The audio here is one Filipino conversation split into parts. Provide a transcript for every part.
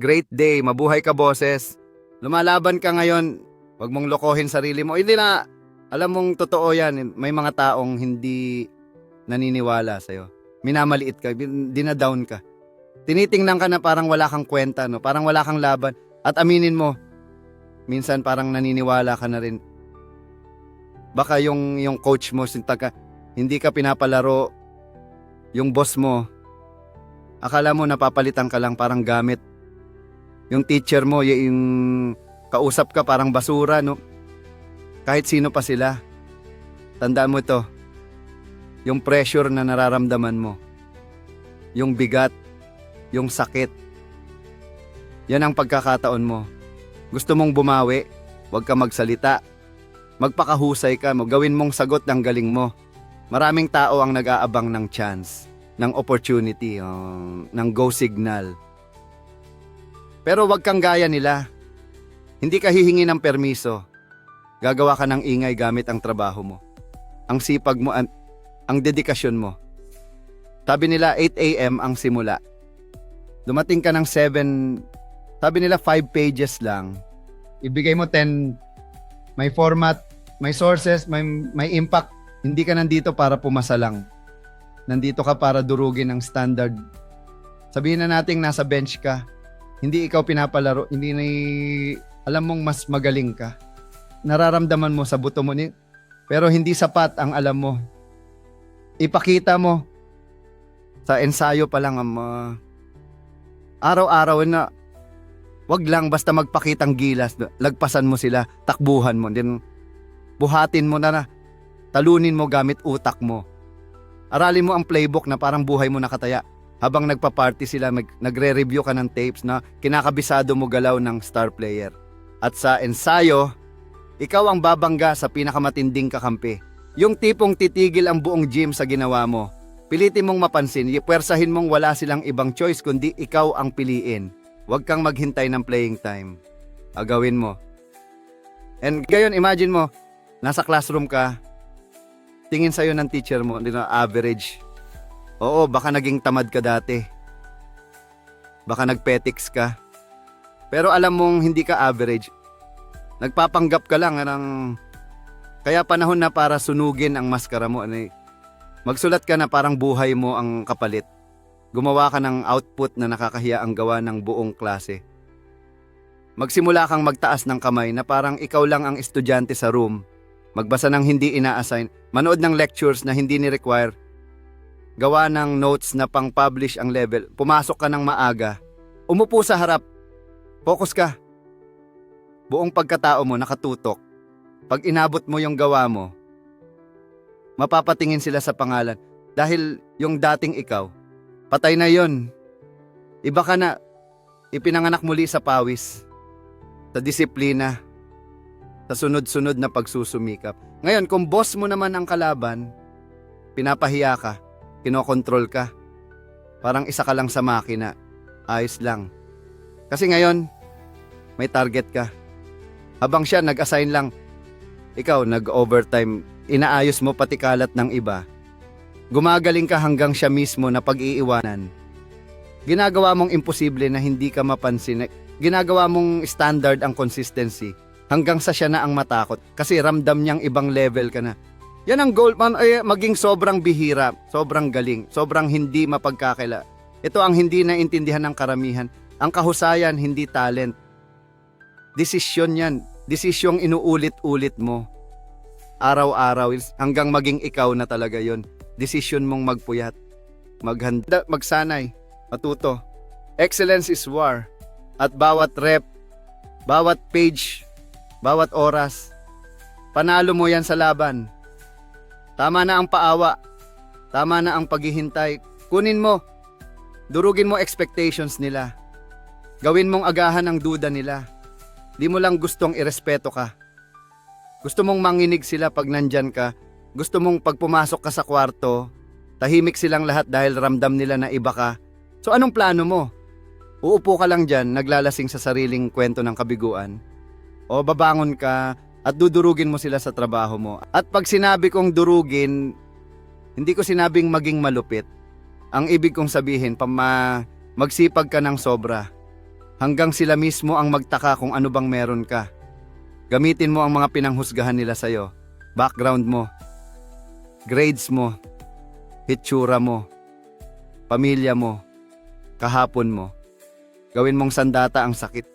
Great day, mabuhay ka boses. Lumalaban ka ngayon, wag mong lokohin sarili mo. Hindi na, alam mong totoo yan, may mga taong hindi naniniwala sa'yo. Minamaliit ka, dinadown ka. Tinitingnan ka na parang wala kang kwenta, no? parang wala kang laban. At aminin mo, minsan parang naniniwala ka na rin. Baka yung, yung coach mo, sinta ka, hindi ka pinapalaro, yung boss mo, akala mo napapalitan ka lang parang gamit. Yung teacher mo, yung kausap ka parang basura, no? Kahit sino pa sila. Tandaan mo to. Yung pressure na nararamdaman mo. Yung bigat. Yung sakit. Yan ang pagkakataon mo. Gusto mong bumawi, huwag ka magsalita. Magpakahusay ka mo, gawin mong sagot ng galing mo. Maraming tao ang nag-aabang ng chance, ng opportunity, oh, ng go signal. Pero wag kang gaya nila. Hindi ka hihingi ng permiso. Gagawa ka ng ingay gamit ang trabaho mo. Ang sipag mo, ang, ang dedikasyon mo. Sabi nila 8 a.m. ang simula. Dumating ka ng 7, sabi nila 5 pages lang. Ibigay mo 10, may format, may sources, may, may impact. Hindi ka nandito para pumasa lang. Nandito ka para durugin ang standard. Sabihin na nating nasa bench ka, hindi ikaw pinapalaro, hindi na alam mong mas magaling ka. Nararamdaman mo sa buto mo ni pero hindi sapat ang alam mo. Ipakita mo sa ensayo pa lang ang mga araw-araw na wag lang basta magpakitang gilas, lagpasan mo sila, takbuhan mo, then buhatin mo na na, talunin mo gamit utak mo. Aralin mo ang playbook na parang buhay mo nakataya habang nagpa-party sila, mag, nagre-review ka ng tapes na kinakabisado mo galaw ng star player. At sa ensayo, ikaw ang babangga sa pinakamatinding kakampi. Yung tipong titigil ang buong gym sa ginawa mo. Pilitin mong mapansin, pwersahin mong wala silang ibang choice kundi ikaw ang piliin. Huwag kang maghintay ng playing time. Agawin mo. And gayon, imagine mo, nasa classroom ka, tingin sa'yo ng teacher mo, hindi na average. Oo, baka naging tamad ka dati. Baka nagpetics ka. Pero alam mong hindi ka average. Nagpapanggap ka lang ng... Kaya panahon na para sunugin ang maskara mo. Ano, eh. Magsulat ka na parang buhay mo ang kapalit. Gumawa ka ng output na nakakahiya ang gawa ng buong klase. Magsimula kang magtaas ng kamay na parang ikaw lang ang estudyante sa room. Magbasa ng hindi ina-assign. Manood ng lectures na hindi ni-require. Gawa ng notes na pang-publish ang level. Pumasok ka ng maaga. Umupo sa harap. Focus ka. Buong pagkatao mo nakatutok. Pag inabot mo yung gawa mo, mapapatingin sila sa pangalan. Dahil yung dating ikaw, patay na yon. Iba ka na, ipinanganak muli sa pawis, sa disiplina, sa sunod-sunod na pagsusumikap. Ngayon, kung boss mo naman ang kalaban, pinapahiya ka, kinokontrol ka, parang isa ka lang sa makina, ayos lang. Kasi ngayon, may target ka. Habang siya nag-assign lang, ikaw nag-overtime, inaayos mo pati kalat ng iba. Gumagaling ka hanggang siya mismo na pag-iiwanan. Ginagawa mong imposible na hindi ka mapansin. Ginagawa mong standard ang consistency hanggang sa siya na ang matakot kasi ramdam niyang ibang level ka na. Yan ang goal man ay maging sobrang bihira, sobrang galing, sobrang hindi mapagkakila. Ito ang hindi naintindihan ng karamihan. Ang kahusayan, hindi talent. Desisyon yan. Desisyong inuulit-ulit mo. Araw-araw hanggang maging ikaw na talaga yon. Desisyon mong magpuyat. Maghanda, magsanay, matuto. Excellence is war. At bawat rep, bawat page, bawat oras, panalo mo yan sa laban. Tama na ang paawa. Tama na ang paghihintay. Kunin mo. Durugin mo expectations nila. Gawin mong agahan ang duda nila. Di mo lang gustong irespeto ka. Gusto mong manginig sila pag nandyan ka. Gusto mong pag pumasok ka sa kwarto, tahimik silang lahat dahil ramdam nila na iba ka. So anong plano mo? Uupo ka lang dyan, naglalasing sa sariling kwento ng kabiguan? O babangon ka at dudurugin mo sila sa trabaho mo? At pag sinabi kong durugin, hindi ko sinabing maging malupit. Ang ibig kong sabihin, pama, magsipag ka ng sobra. hanggang sila mismo ang magtaka kung ano bang meron ka. Gamitin mo ang mga pinanghusgahan nila sa'yo, background mo, grades mo, hitsura mo, pamilya mo, kahapon mo. Gawin mong sandata ang sakit.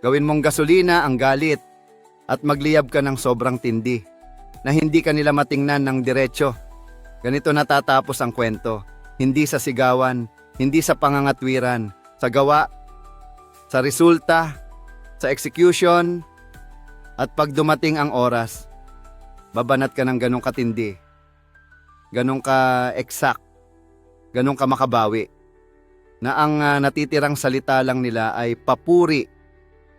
Gawin mong gasolina ang galit at magliyab ka ng sobrang tindi na hindi ka nila matingnan ng diretsyo. Ganito natatapos ang kwento. Hindi sa sigawan, hindi sa pangangatwiran, sa gawa, sa resulta, sa execution, at pag dumating ang oras, babanat ka ng ganong katindi, ganong ka exact, ganong ka makabawi, na ang ah, natitirang salita lang nila ay papuri.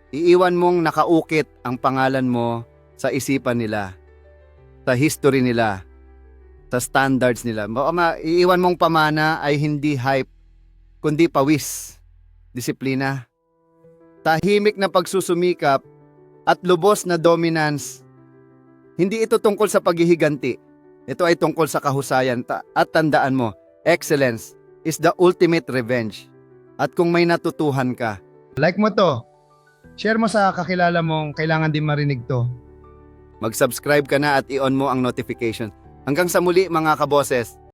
Iiwan mong nakaukit ang pangalan mo sa isipan nila, sa history nila, sa standards nila. Baka ma, iiwan mong pamana ay hindi hype, kundi pawis, disiplina. Tahimik na pagsusumikap at lubos na dominance. Hindi ito tungkol sa paghihiganti. Ito ay tungkol sa kahusayan at tandaan mo, excellence is the ultimate revenge. At kung may natutuhan ka, Like mo to. Share mo sa kakilala mong kailangan din marinig to. mag-subscribe ka na at i-on mo ang notification. Hanggang sa muli mga kaboses,